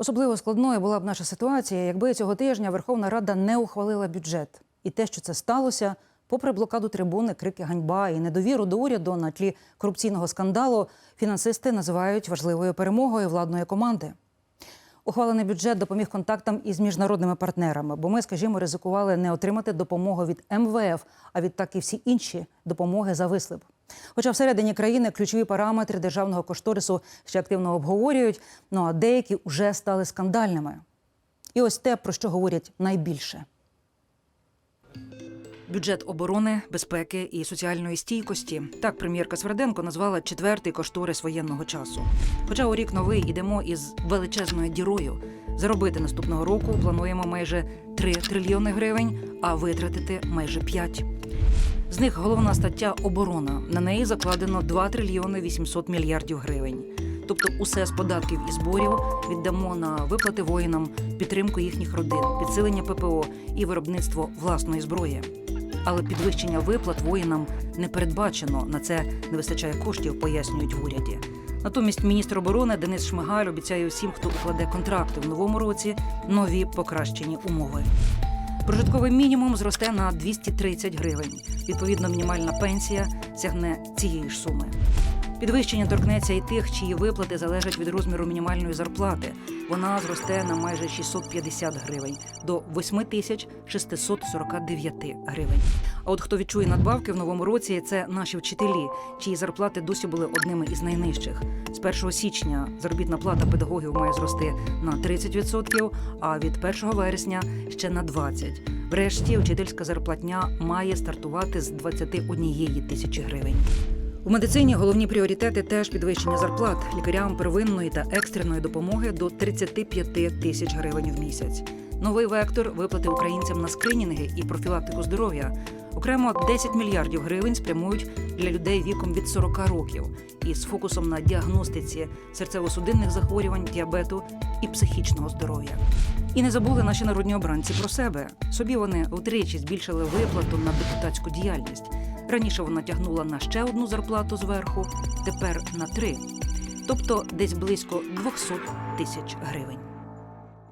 Особливо складною була б наша ситуація, якби цього тижня Верховна Рада не ухвалила бюджет. І те, що це сталося, попри блокаду трибуни, крики ганьба і недовіру до уряду на тлі корупційного скандалу, фінансисти називають важливою перемогою владної команди. Ухвалений бюджет допоміг контактам із міжнародними партнерами, бо ми, скажімо, ризикували не отримати допомогу від МВФ, а відтак і всі інші допомоги зависли б. Хоча всередині країни ключові параметри державного кошторису ще активно обговорюють, ну а деякі вже стали скандальними. І ось те, про що говорять найбільше. Бюджет оборони, безпеки і соціальної стійкості так прем'єрка Сверденко назвала четвертий кошторис воєнного часу. Хоча у рік новий ідемо із величезною дірою. Заробити наступного року плануємо майже 3 трильйони гривень, а витратити майже 5. З них головна стаття оборона. На неї закладено 2 трильйони 800 мільярдів гривень. Тобто, усе з податків і зборів віддамо на виплати воїнам, підтримку їхніх родин, підсилення ППО і виробництво власної зброї. Але підвищення виплат воїнам не передбачено. На це не вистачає коштів, пояснюють в уряді. Натомість міністр оборони Денис Шмигаль обіцяє усім, хто укладе контракти в новому році, нові покращені умови. Прожитковий мінімум зросте на 230 гривень. Відповідно, мінімальна пенсія сягне цієї ж суми. Підвищення торкнеться і тих, чиї виплати залежать від розміру мінімальної зарплати. Вона зросте на майже 650 гривень до 8 тисяч 649 гривень. А от хто відчує надбавки в новому році, це наші вчителі, чиї зарплати досі були одними із найнижчих. З 1 січня заробітна плата педагогів має зрости на 30%, а від 1 вересня ще на 20%. Врешті вчительська зарплатня має стартувати з 21 тисячі гривень. У медицині головні пріоритети теж підвищення зарплат лікарям первинної та екстреної допомоги до 35 тисяч гривень в місяць. Новий вектор виплати українцям на скринінги і профілактику здоров'я. Окремо 10 мільярдів гривень спрямують для людей віком від 40 років із фокусом на діагностиці серцево-судинних захворювань, діабету і психічного здоров'я. І не забули наші народні обранці про себе. Собі вони втричі збільшили виплату на депутатську діяльність. Раніше вона тягнула на ще одну зарплату зверху, тепер на три, тобто десь близько 200 тисяч гривень.